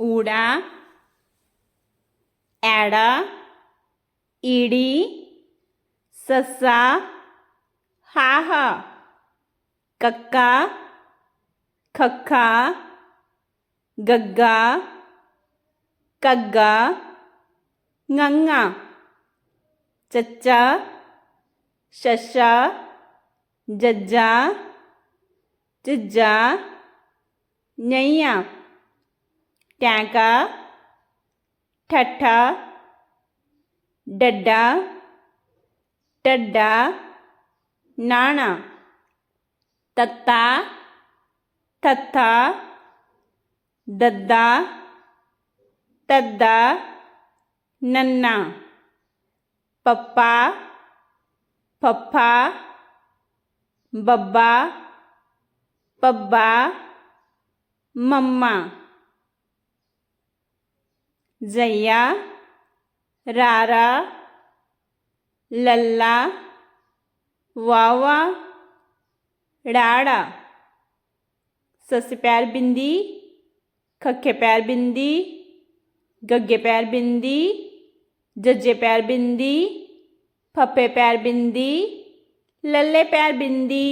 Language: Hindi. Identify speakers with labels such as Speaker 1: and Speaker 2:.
Speaker 1: ऊड़ा एड़ा ईड़ी ससा हाहा कक्का खक्का गग्गा कग्गा गंगा चच्चा शशा जज्जा चिज्जा नैया ਟੈਂਕਾ ਠੱਠਾ ਡੱਡਾ ਢੱਡਾ ਨਾਣਾ ਤੱਤਾ ਥੱਥਾ ਦੱਦਾ ਤੱਦਾ ਨੰਨਾ ਪੱਪਾ ਫੱਫਾ ਬੱਬਾ ਪੱਬਾ ਮੰਮਾ जैया, रारा, लल्ला, वावा, डाड़ा सस पैर बिंदी खखे पैर बिंदी गग्गे पैर बिंदी जज्जे पैर बिंदी फप्पे पैर बिंदी लल्ले पैर बिंदी।